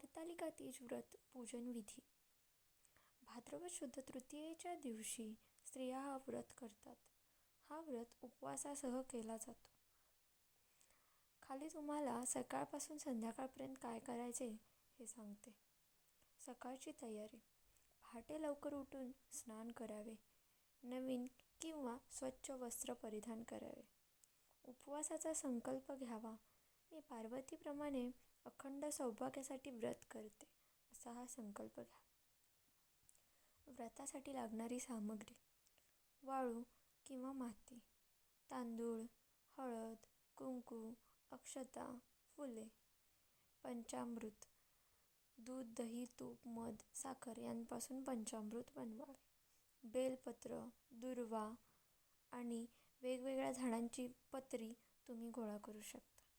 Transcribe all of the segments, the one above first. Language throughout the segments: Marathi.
हरतालिका तीज व्रत पूजन विधी. भाद्रव शुद्ध तृतीयेच्या दिवशी स्त्रिया हा व्रत करतात. हा व्रत उपवासासह केला जातो. खाली तुम्हाला सकाळपासून संध्याकाळपर्यंत काय करायचे हे सांगते. सकाळची तयारी. पहाटे लवकर उठून स्नान करावे. नवीन किंवा स्वच्छ वस्त्र परिधान करावे. उपवासाचा संकल्प घ्यावा. मी पार्वतीप्रमाणे अखंड सौभाग्यासाठी व्रत करते असा हा संकल्प घ्या. व्रतासाठी लागणारी सामग्री वाळू किंवा माती तांदूळ हळद कुंकू अक्षता फुले पंचामृत दूध दही तूप मध साखर यांपासून पंचामृत बनवावे. बेलपत्र दुर्वा आणि वेगवेगळ्या झाडांची पत्री तुम्ही गोळा करू शकता.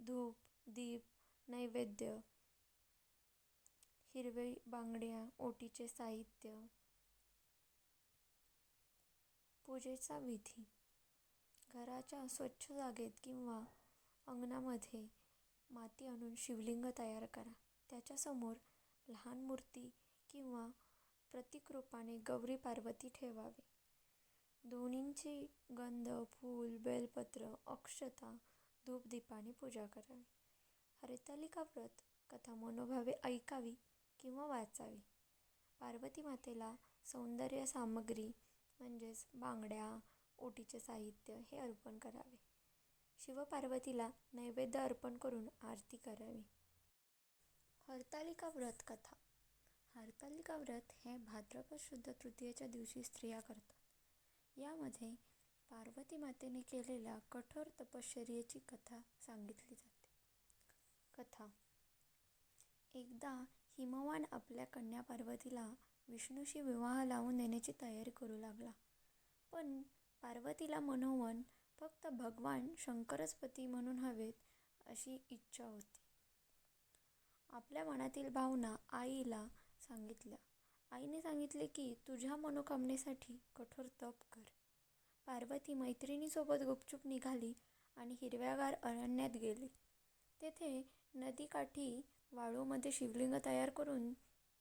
धूप दीप नैवेद्य हिरवे बांगड्या ओटीचे साहित्य. पूजेचा विधी. घराच्या स्वच्छ जागेत किंवा अंगणामध्ये माती आणून शिवलिंग तयार करा. त्याच्यासमोर लहान मूर्ती किंवा प्रतिकरूपाने गौरी पार्वती ठेवावी. दोन्हींची गंध फूल बेलपत्र अक्षता धूपदीपाने पूजा करावी. हरितालिका व्रत कथा मनोभावे ऐकावी किंवा वाचावी. पार्वती मातेला सौंदर्य सामग्री म्हणजेच बांगड्या ओटीचे साहित्य हे अर्पण करावे. शिवपार्वतीला नैवेद्य अर्पण करून आरती करावी. हरतालिका व्रत कथा. हरतालिका व्रत हे भाद्रपद शुद्ध तृतीयेच्या दिवशी स्त्रिया करतात. यामध्ये पार्वती मातेने केलेल्या कठोर तपश्चर्येची कथा सांगितली जाते. कथा. एकदा हिमवान आपल्या कन्या पार्वतीला विष्णूशी विवाह लावून देण्याची तयारी करू लागला. पण पार्वतीला मनोवन फक्त भगवान शंकरच पती म्हणून हवेत अशी इच्छा होती. आपल्या मनातील भावना आईला सांगितल्या. आईने सांगितले की तुझ्या मनोकामनेसाठी कठोर तप कर. पार्वती मैत्रिणीसोबत गुपचूप निघाली आणि हिरव्यागार अरण्यात गेली. तेथे नदीकाठी वाळूमध्ये शिवलिंग तयार करून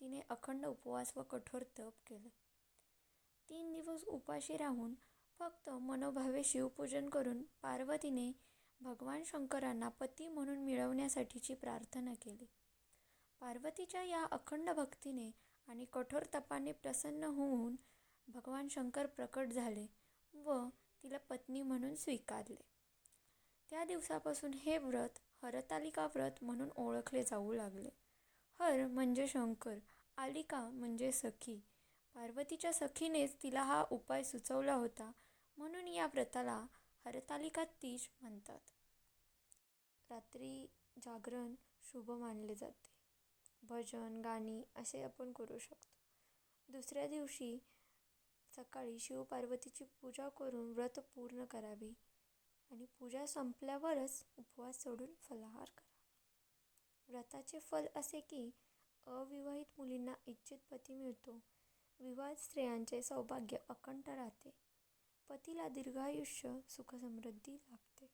तिने अखंड उपवास व कठोर तप केले. तीन दिवस उपाशी राहून फक्त मनोभावे शिवपूजन करून पार्वतीने भगवान शंकरांना पती म्हणून मिळवण्यासाठीची प्रार्थना केली. पार्वतीच्या या अखंड भक्तीने आणि कठोर तपाने प्रसन्न होऊन भगवान शंकर प्रकट झाले. व तिला पत्नी म्हणून स्वीकारले. त्या दिवसापासून हे व्रत हरतालिका व्रत म्हणून ओळखले जाऊ लागले. हर म्हणजे शंकर आलिका म्हणजे सखी. पार्वतीच्या सखीनेच तिला हा उपाय सुचवला होता म्हणून या व्रताला हरतालिका तीज म्हणतात. रात्री जागरण शुभ मानले जाते. भजन गाणी असे आपण करू शकतो. दुसऱ्या दिवशी सकाळी शिवपार्वतीची पूजा करून व्रत पूर्ण करावे आणि पूजा संपल्यावरच उपवास सोडून फलाहार करावा व्रताचे फल असे की अविवाहित मुलींना इच्छित पती मिळतो. विवाहित स्त्रियांचे सौभाग्य अखंड राहते. पतीला दीर्घायुष्य सुखसमृद्धी लाभते.